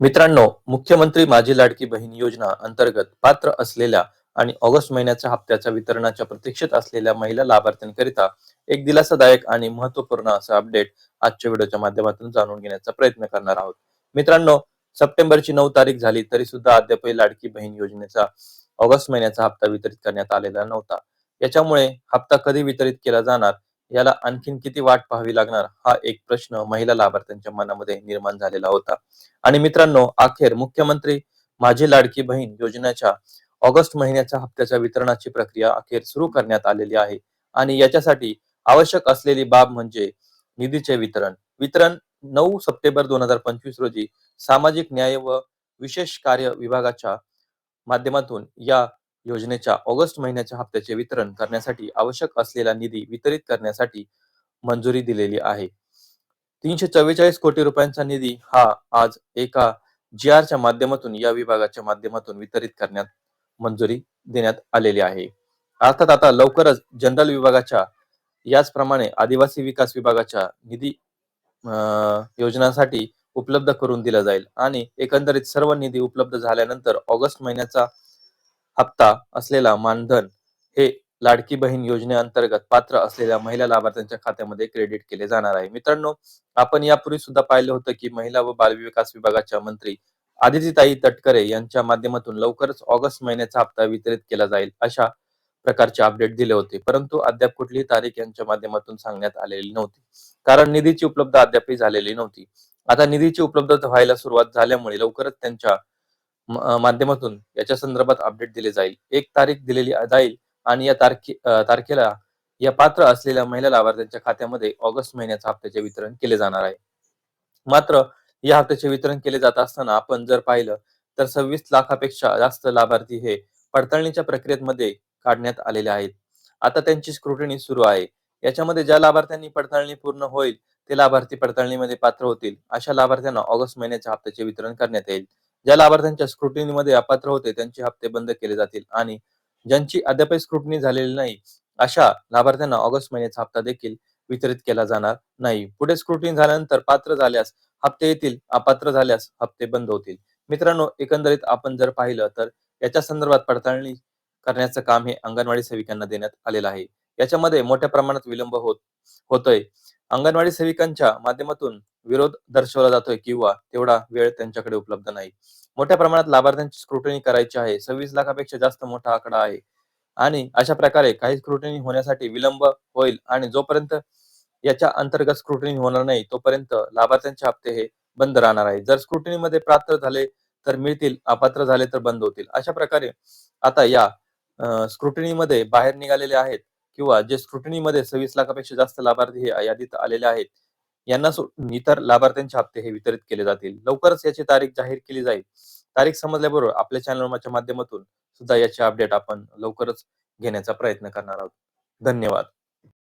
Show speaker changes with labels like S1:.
S1: मित्रांनो मुख्यमंत्री माझी लाडकी बहीण योजना अंतर्गत पात्र असलेल्या आणि ऑगस्ट महिन्याच्या हप्त्याच्या वितरणाच्या प्रतीक्षेत असलेल्या महिला लाभार्थ्यांकरिता एक दिलासादायक आणि महत्त्वपूर्ण असं अपडेट आजच्या व्हिडिओच्या माध्यमातून जाणून घेण्याचा प्रयत्न करणार आहोत. मित्रांनो सप्टेंबरची नऊ तारीख झाली तरी सुद्धा अद्यापही लाडकी बहीण योजनेचा ऑगस्ट महिन्याचा हप्ता वितरित करण्यात आलेला नव्हता. याच्यामुळे हप्ता कधी वितरित केला जाणार याला आणखीन किती वाट पाहावी लागणार? हा एक प्रश्न महिला लाभार्थ्यांच्या मनामध्ये निर्माण झालेला होता. आणि मित्रांनो अखेर मुख्यमंत्री माझी लाडकी बहीण योजनेच्या ऑगस्ट महिन्याच्या हप्त्याच्या वितरणाची प्रक्रिया अखेर सुरू करण्यात आलेली आहे. आणि याच्यासाठी आवश्यक असलेली बाब म्हणजे निधीचे वितरण. वितरण नऊ सप्टेंबर दोन हजार पंचवीस रोजी सामाजिक न्याय व विशेष कार्य विभागाच्या माध्यमातून या योजनेच्या ऑगस्ट महिन्याच्या हप्त्याचे वितरण करण्यासाठी आवश्यक असलेला निधी वितरित करण्यासाठी मंजुरी दिलेली आहे. तीनशे चव्वेचाळीस कोटी रुपयांचा निधी हा आज एका जी च्या माध्यमातून या विभागाच्या माध्यमातून वितरित करण्यात मंजुरी देण्यात आलेली आहे. अर्थात आता लवकरच जनरल विभागाच्या याचप्रमाणे आदिवासी विकास विभागाच्या निधी अं, योजनांसाठी उपलब्ध करून दिला जाईल. आणि एकंदरीत सर्व निधी उपलब्ध झाल्यानंतर ऑगस्ट महिन्याचा हप्ता असलेला मानधन हे लाडकी बहीण योजनेअंतर्गत पात्र असलेल्या महिला लाभार्थ्यांच्या खात्यामध्ये क्रेडिट केले जाणार आहे. मित्रांनो आपण यापूर्वी सुद्धा पाहिलं होतं की महिला व बालविकास विभागाच्या मंत्री आदितीताई तटकरे यांच्या माध्यमातून लवकरच ऑगस्ट महिन्याचा हप्ता वितरित केला जाईल अशा प्रकारचे अपडेट दिले होते. परंतु अद्याप कुठलीही तारीख यांच्या माध्यमातून सांगण्यात आलेली नव्हती. कारण निधीची उपलब्ध अद्यापही झालेली नव्हती. आता निधीची उपलब्धता व्हायला सुरुवात झाल्यामुळे लवकरच त्यांच्या माध्यमातून याच्या संदर्भात अपडेट दिले जाईल. एक तारीख दिलेली जाईल आणि या तारखे तारखेला या पात्र असलेल्या महिला लाभार्थ्यांच्या खात्यामध्ये ऑगस्ट महिन्याच्या हप्त्याचे वितरण केले जाणार आहे. मात्र या हप्त्याचे वितरण केले जात असताना आपण जर पाहिलं तर सव्वीस लाखापेक्षा जास्त लाभार्थी हे पडताळणीच्या प्रक्रियेमध्ये काढण्यात आलेले आहेत. आता त्यांची स्क्रुटिनी सुरू आहे. याच्यामध्ये ज्या लाभार्थ्यांनी पडताळणी पूर्ण होईल ते लाभार्थी पडताळणीमध्ये पात्र होतील. अशा लाभार्थ्यांना ऑगस्ट महिन्याच्या हप्त्याचे वितरण करण्यात येईल. ज्या लाभार्थ्यांच्या स्क्रुटिनीमध्ये अपात्र होते त्यांचे हप्ते बंद केले जातील आणि ज्यांची अद्यापही स्क्रुटनी झालेली नाही अशा लाभार्थ्यांना ऑगस्ट महिन्याचा हप्ता देखील वितरित केला जाणार नाही. पुढे स्क्रुटिनी झाल्यानंतर पात्र झाल्यास हप्ते येतील अपात्र झाल्यास हप्ते बंद होतील. मित्रांनो एकंदरीत आपण जर पाहिलं तर याच्या संदर्भात पडताळणी करण्याचं काम हे अंगणवाडी सेविकांना देण्यात आलेलं आहे. याच्यामध्ये मोठ्या प्रमाणात विलंब होत होतोय. अंगणवाडी सेविकांच्या माध्यमातून विरोध दर्शवला जातोय किंवा तेवढा वेळ त्यांच्याकडे उपलब्ध नाही. मोठ्या प्रमाणात लाभार्थ्यांची स्क्रुटनी करायची आहे. सव्वीस लाखापेक्षा जास्त मोठा आकडा आहे. आणि अशा प्रकारे काही स्क्रुटनी होण्यासाठी विलंब होईल आणि जोपर्यंत याच्या अंतर्गत स्क्रुटनी होणार नाही तोपर्यंत लाभार्थ्यांचे हप्ते हे बंद राहणार आहे. जर स्क्रुटनीमध्ये पात्र झाले तर मिळतील अपात्र झाले तर बंद होतील. अशा प्रकारे आता या स्क्रुटनीमध्ये बाहेर निघालेले आहेत. किंवा जे स्क्रुटनीमध्ये सव्वीस लाखापेक्षा जास्त लाभार्थी हे यादीत आलेले आहेत यांना सोडून इतर लाभार्थ्यांचे हप्ते हे वितरित केले जातील. लवकरच याची तारीख जाहीर केली जाईल. तारीख समजल्याबरोबर आपल्या चॅनलच्या माध्यमातून सुद्धा याचे अपडेट आपण लवकरच घेण्याचा प्रयत्न करणार आहोत. धन्यवाद.